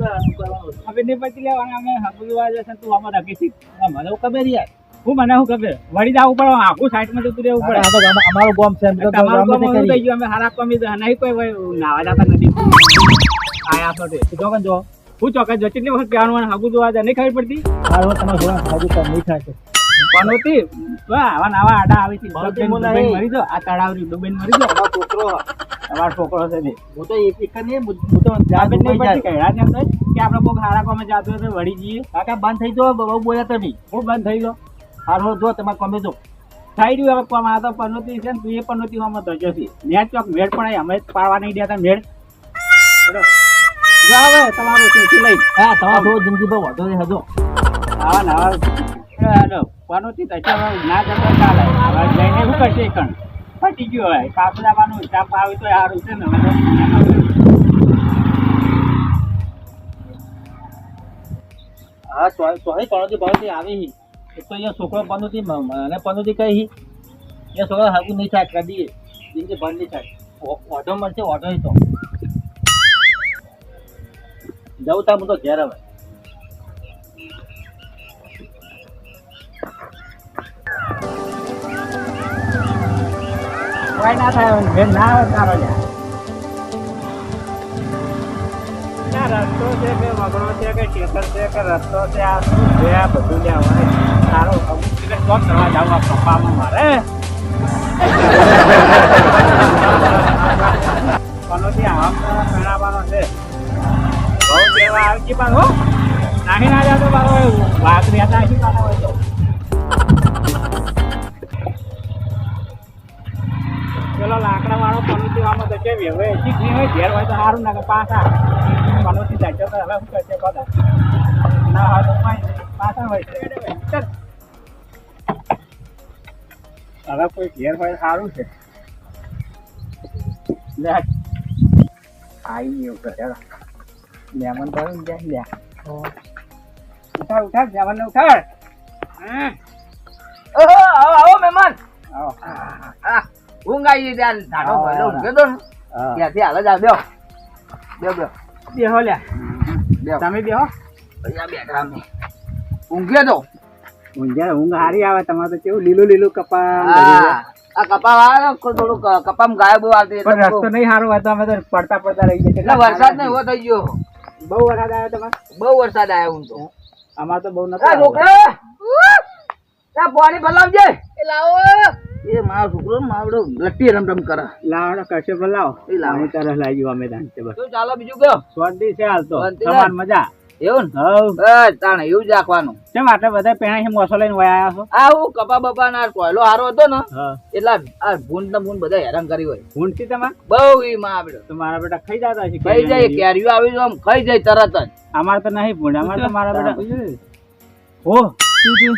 હવે નહીં પછી લેવાના અમે હાગુ જોવા જશે તું આમાં ધકી છી. મને હું ખબર યાર? હું મને હું ખબર? વળી જવું પડે આખું સાઈડમાં જતું રહેવું પડે. અમારું ગામ છે તમારું ગામ. થઈ ગયું અમે હારા કમી નહીં કોઈ નાવા જતા નથી. આયા છો તે ચોકન જો. હું ચોક્કસ જતી વખત કહેવાનું હાગુ જોવા જાય નહીં ખબર પડતી? હારું, તમારે હાજુ તો નહીં થાય પણ હતી આવા નવા આડા આવે છે. ડુબેન. મરી જો આ તળાવની ડુબેન મરી જો અમારો છોકરો. તમારો છોકરો છે ને. હું તો એક એક ને હું તો જ્યાં. ને દુબઈ પડતી ને એમ કે આપણે બહુ હારા કોમે જાતો હતો તો વળી જઈએ. કાકા બંધ થઈ જો બહુ બોલ્યા તમે હું બંધ થઈ ગયો હારું જો તમારે કમે જો. થઈ રહ્યું હવે કોમ. આ તો પનોતી છે ને તું એ પનોતી હોમાં ધજો છે મેળ ચોક મેળ પણ અમે પાડવા નહીં દેતા મેળ. જાવે તમારું લઈ. હા તમારો જિંદગી બહુ વધુ હજો. આવા ને હવે ના જતો ચાલે. જઈને શું કરશે કણ? ફટી ગયું કાપડ આવવાનું હિસાબ આવે તો સારું છે ને? હા સોય પણોતી પણોતી આવી. એક તો અહીંયા છોકરો પનોતી મ- મને પનોતી કહી. એ છોકરો હાગું નહીં થાય કદી જિંદગી બંધ નહીં થાય. ઓ- ઓઢો મળશે, ઓઢો તો. જવું તા હું તો ઘેર હવે. કોઈ ના થાય મેળ ના, રસ્તો છે કે વગડો છે કે ખેતર છે કે રસ્તો છે, આ શું લ્યા હોય સારો શોખ કરવા જાવ આ મારે? પનોતી આમ છે? બહુ પાછો નાખી ના જાતો મારો વાઘ રહેતા હતા ઘેર હોય તો સારું ના પાછા પનોતી જાય તો હવે શું કરશે બધા ના હોય તો કાંઈ નહીં. પાછા હોય છે ચાલ. હવે કોઈ ઘેર હોય તો સારું છે લે આવી ગયો ઘરે મહેમાન ભાઈ જાય લે ઉઠાડ ઉઠાડ મહેમાનને ઉઠાડ હા ઓહો, આવો આવો મહેમાન આવો આ ઊંઘ આવી ત્યાં ધાટો આવો, ભરેલો આવો. ઊંઘ્યો તો ને હા ત્યાંથી હાલ જ આ બેહો બેહો બેહો. બેહો લ્યા. બેહો. તમે બેહો. બેઠા અમે. ઊંઘ્યો તો? ઊંઘ ઊંઘ હારી આવે. તમારે તો કેવું લીલું લીલું કપા આ કપા વાળા થોડું કપામ ગાયબ આવતી પણ રસ્તો નહીં સારો હોય અમે તો પડતા પડતા રહી જઈએ. એટલે વરસાદ ને એવો થઈ ગયો. બહુ વરસાદ આવ્યો તમારે? બહુ વરસાદ આવ્યો હું તો. અમારે તો બહુ નતો રોકડા! પાણી ભલાવજે એ મારો છોકરો માવડો લટ્ટી રમરમ કરે. લાવડો કશે પર લાવ. એ લાવો. લાવો તરસ લાગી અમે દાન છે બસ. શું ચાલો બીજું કયો સ્વાદી છે હાલ તો. તમાર મજા? એવું ને? હવ બસ તાણે એવું જ રાખવાનું. કેમ આટલા બધા પેણા છે મોસો લઈને વયા આવ્યા છો? આ હું કપા બપા ના કોયલો હારો હતો ને એટલા આ ભૂંડ ને ભૂંડ બધા હેરાન કરી હોય. ભૂંડથી તમાર? બહુ ઈ માં આપડે તો મારા બેટા ખાઈ જતા છે ખાઈ જાય કેરીઓ આવી આમ ખાઈ જાય તરત જ. અમારે તો નહીં ભૂંડ અમારે તો મારા બેટા ઓ તું તું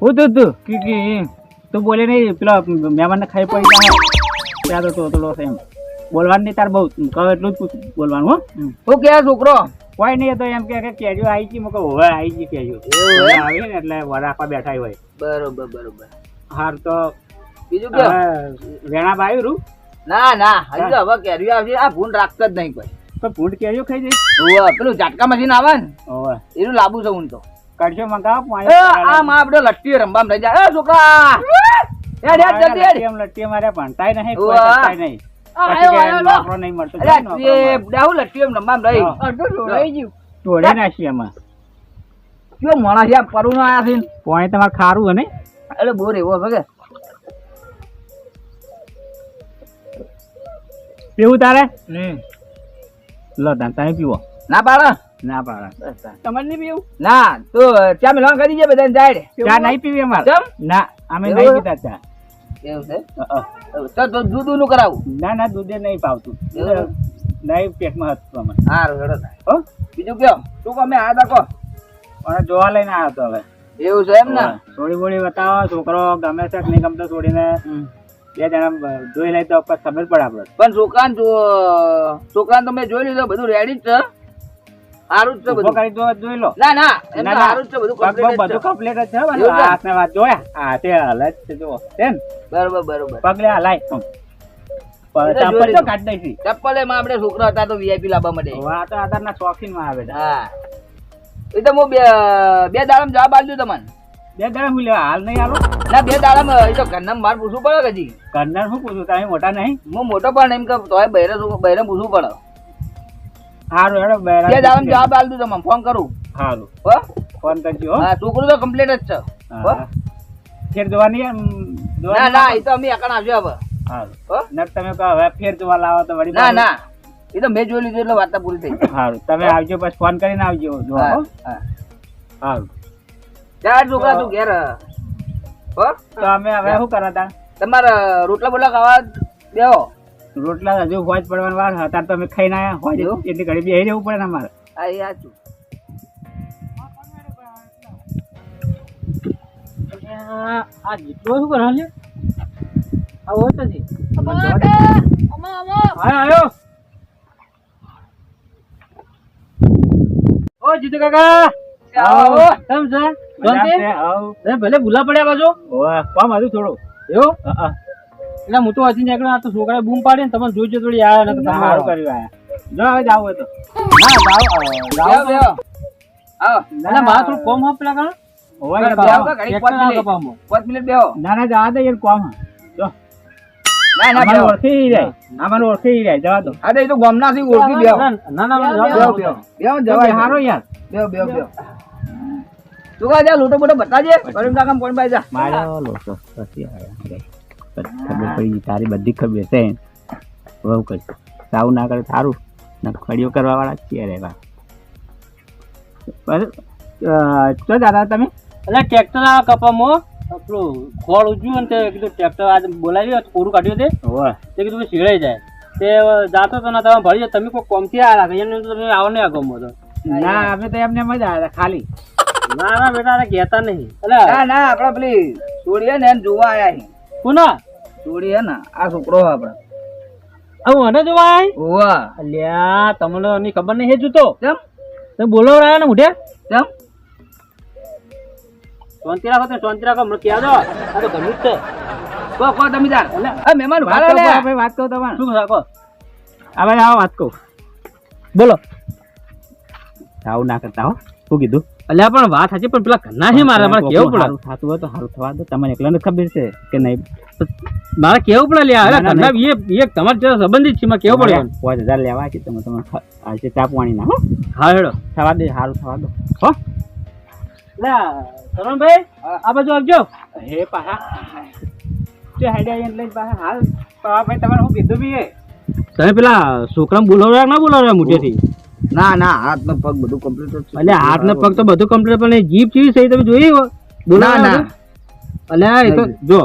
હું તું તું કી કી તું બોલે નહીં પેલા મહેમાન ને ખાઈ પડી જાય. ત્યાં તો થોડો છે એમ. બોલવાનું નહીં તાર બહુ કહો એટલું જ પૂછ- બોલવાનું હો. શું કે છોકરો? કોઈ નહીં તો એમ કે કે કેરીઓ આવી ગઈ મૂકો હવે આવી ગઈ કેરીઓ. આવી ને એટલે વડાપા બેઠા હોય. બરોબર બરોબર. હાર તો બીજું કે વેણા બાયું રૂ? ના ના હજી તો હવે કેરીઓ આવશે. આ ભૂંડ રાખતો જ નહીં કોઈ. તો ભૂંડ કેરીઓ ખાઈ જઈ ઓવે, પેલું ઝાટકા મશીન આવે ને એનું લાંબુ છે હું તો. કરશો મંગાવો એ પાણી આ માં આપડે લટ્ટી રમવામ રહી જાય. એ છોકરા! હેડ હેડ જલ્દી એમ લટ્ટી મારે ભણતાય નહીં કોઈ કરતાય નહીં. આયો, મળતો લટ્ટી એમ રહી ગયું. તોડી એમાં યાર આયા છે પાણી તમારે ખારું એટલે બોર એવો ભગે પીવું તારે? લો તાન તમે પીવો. ના પાડે. ના પાડા. તમારે નહીં પીવું? ના તો ચા મિલવાનું કરી દે બધાને જાય ચા નહીં પીવી અમારે. કેમ? ના અમે? નહીં પીતા ચા. એવું છે. તો દૂધનું કરાવું? ના ના દૂધે નહીં પાવતું? નહીં પેટમાં હતું અમે સારું હેડો હો? બીજું કેમ શું તમે આ તકો પણ જોવા લઈને આવ્યો હતો હવે. એવું છે એમ ને? થોડી બોડી બતાવો છોકરો ગમે છે નહીં ગમતો છોડીને. બે જણા જોઈ લઈ તો ખબર પડે આપણે પણ છોકરા છોકરા મેં જોઈ લીધો બધું રેડી જ છે. સારું જ બધું. કરી જો જોઈ લો. ના ના એમ તો ના. જ બધું પગ બગ complete જ બધું કમ્પ્લીટ જ છે. બધું. એવું છે? હાથને વાત જોયા? હા તે હલે જ છે જુઓ. છે બરોબર બરોબર. પગ હલાય આમ. પણ એ તો ચપ્પલ તો કાઢી નાખી? ચપ્પલ એમાં આપણે છોકરા હતા તો વીઆઈપી લાવવા માટે. હવે તો આધારના શોખીનમાં આવે હા. એ તો હું બે બે દાડામાં જવાબ આપજો તમને. બે દાડા હું લેવા? હાલ નહીં આલો ના બે દાડા એ તો ઘરના માર પૂછવું પડે કજી કરનાર શું પૂછું તમે મોટા નહીં? હું મોટો પણ એમ કે તોય બહેરે બહેરે પૂછવું પડે. સારું હેડો બે દાડામાં જવાબ આપ્યો તમને ફોન કરું. હારું. હો? ફોન કરજો હો. હા છોકરું તો કમ્પ્લીટ જ છે. હો? ફેર જોવાની ના ના એ તો અમે એકણ આવજો હવે. હારું. હો? નક તમે કહો હવે ફેર જોવા લાવો તો વળી ના ના. એ તો મેં જોઈ લીધું એટલે વાર્તા પૂરી થઈ સારું તમે આવજો બસ ફોન કરીને આવજો જો હા. હો. હા. સારું ચાર છોકરા તું ઘેર. હો? તો અમે હવે શું કરવા તા તમારે રોટલા બોટલા ખાવા બેહો રોટલા હજુ હોજ પડવાની વાર હતા તો અમે ખાઈને આવ્યા હોજ? એટલી ઘડી બેસી રહેવું પડે ને અમારે આ એ સાચું આ જેટલો શું કરે છે આ હોય તો છે આયો આયો ઓ જીતુ કાકા આવો. કેમ છે મજા શાંતિ? છે? હાવ. અરે ભલે ભૂલા પડ્યા બાજુ હોવે. કોમ હતું થોડું એવું હા. એટલે હું તો હજી નીકળ્યો આ તો છોકરાએ બૂમ પાડી ને તમને જોઈજો થોડી આવ્યા ને તમે સારું કર્યું આયા. જો હવે તો. ના જાવ જાવ આવો. ના મારા થોડું કોમ પેલા હા. તો એ તો ગામનાથી ઓળખી બેહો. ના ના ના બેહો બેહો. બેહો જવા હારો યાર. બેહો બેહો બેહો. તું કા જા લોટો બોટો બતાજે ખબર પડી તારી બધી ખબર છે. બહુ કરી સાવ ના કરે સારું ના ખડીઓ કરવા વાળા છીએ રે બા બસ, ચો દાદા તમે? એટલે ટ્રેક્ટર આ કપામો આપણું ખોળ ઉજ્યું ને તે કીધું ટ્રેક્ટર આજે બોલાવી પૂરું કાઢ્યું તે. તે કીધું શીળાઈ જાય. તે જાતો તો ના તમે ભરી જાય તમે કોઈ કોમથી આ રાખે? એમને તમે આવો નહીં ગમો તો. ના અમે તો એમને મજા આવે ખાલી. ના ના બેટા કહેતા નહીં. ના એટલે ના આપડે પેલી છોડીએ ને એને જોવા આવ્યા કોના? ચોરી હે ને આ છોકરો આપડે. મને જોવા આય ઓવા અલ્યા તમને એની ખબર નહીં હે જૂતો. કેમ? તમે બોલાવ રહ્યા ને ઉઠે. કેમ? શાંતિ રાખો તમે શાંતિ રાખો મને કહેજો આ તો ગમ્યું જ છે. કો કો જમીદાર આ મહેમાન કહું, લે. ભાઈ, વાત કહો તમારે શું રાખો ભાઈ આવો વાત કહું. બોલો. આવું ના કરતા હો. શું કીધું? અલ્યા પણ વાત સાચી પણ પેલા ઘરના છે મારે મારે કેવું પડે? સારું થતું હોય તો સારું થવા દો. તમને એકલાને ખબર છે કે નહીં. મારે કેવું પડે લ્યા? અરે એ તમારે જે સંબંધિત છે માં કેવું પડે પાંચ હજાર લેવા છે તમે તમે આજે ચા પાણી ના હો. હા હેડો. થવા દે સારું થવા દો. હો. લ્યા શરણભાઈ આ બાજુ આવજો. હે પાહા તે હેડ્યા એને લઈને પાહા હાલ. પવા ભાઈ તમારે હું કીધું બી એ? તમે પેલા છોકરાને બોલાવ્યા ના બોલાવ્યા મુઠેથી ના ના હાથ ને પગ બધું કમ્પ્લીટ એટલે હાથ ને પગ તો બધું કમ્પ્લીટ પણ જીભ કેવી સહી તમે જોઈ ના બોલાવ્યા ના? અલ્યા એ તો જો.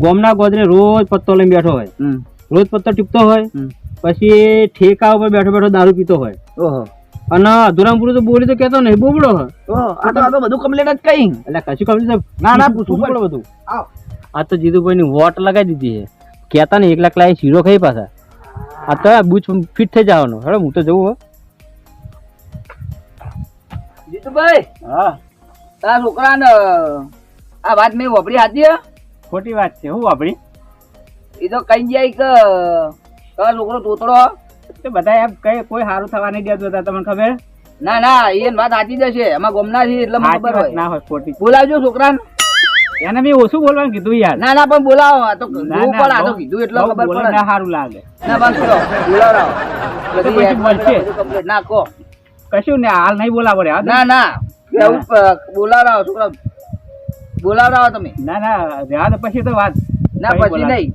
ગોમના ગોદરે રોજ પત્તો લઈને બેઠો હોય. રોજ પત્તો ટીપતો હોય પછી ઠેકા ઉપર બેઠો બેઠો દારૂ પીતો હોય. ઓહો. અને અધુરામપુર તો બોલી તો કેતો નહીં બોબડો હોય. આ તો આ તો બધું કમ્પ્લીટ જ કઈ. એટલે કશું કમ્પ્લીટ ના, ના, પૂછવું પડે બધું. આ તો જીતુભાઈ ની વોટ લગાવી દીધી છે. કેતા ને એક લાખ લાવી શીરો ખાઈ પાછા. આ તો બુચ ફિટ થઈ જવાનો. હવે હું તો જવું હો. જીતુભાઈ હા. તારા છોકરાને આ વાત મેં વાપરી હાચી હે? ખોટી વાત છે. હું આપણી એ તો કઈ જાય કે તારો છોકરો તોતડો. તો બધા એમ કઈ કોઈ સારું થવા નહીં દેતું હતા તમને ખબર? ના ના એ વાત સાચી જશે એમાં ગમના છે એટલે ખબર હોય. ના હોય ખોટી. બોલાવજો છોકરાને. એને મેં ઓછું બોલવાનું કીધું યાર. ના ના પણ બોલાવો. આ તો પણ આ તો કીધું એટલે ખબર પડે. ના સારું લાગે. ના બસ કરો. બોલાવો. ના કો કશું ને હાલ નહીં બોલાવો રે ના ના. બોલાવો છોકરા બોલાવરાવો તમે. ના ના રહ્યા દો પછી તો વાત. ના પછી નહીં.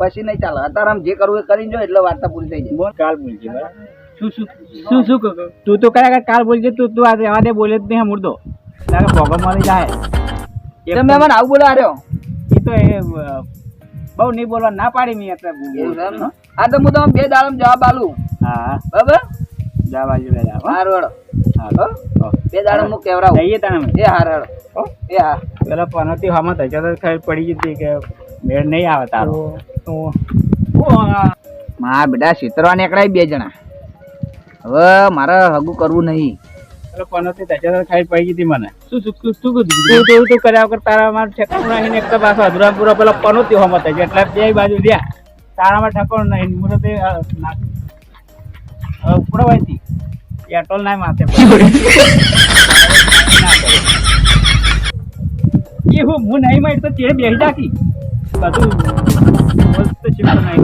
પછી નહીં ચાલે. અત્યારે આમ જે કરવું એ કરીને જો એટલે વાર્તા પૂરી થઈ જાય. બોલ. કાલ બોલજે શું શું? શું શું? તું તો કયા કાલ બોલજે? તું તું આ રહેવા દે બોલે જ નહીં આ મુર્દો તારે ભોગો મળી જાય. તમે મને આવું બોલા રહ્યો? એ તો એ બહુ નહીં બોલવા ના પાડી મેં અત્યારે આ તો હું તમને બે દાડમ જવાબ આલું હા. બરાબર? જવાબ બાજુ બે દાડમ. બે દાડા હું કેવરા જઈએ તને. એ હાર હેડો. એ હા પેલા પનોતી હામાં હશે તો ખબર પડી ગઈ હતી કે મેળ નહીં આવે તારો. મા બેટા છેતરવા નીકળાય બે જણા. હવે મારે હગું કરવું નહીં. પેલો પનોતી હશે ખાઈ પડી ગઈ મને. શું શું શું શું કીધું તું? તો કર્યા વગર તારા મારું ઠેકાણું એક તો પાછો અધૂરા પેલા પનોતી હમત હશે એટલે બે બાજુ રહ્યા. તારામાં ઠકોણ નહીં હું તો પેટ્રોલ ના માથે. એ હું હું નહીં મારી તો ચેડે બેસી જાકી બધું મસ્ત શિફ્ટ નહીં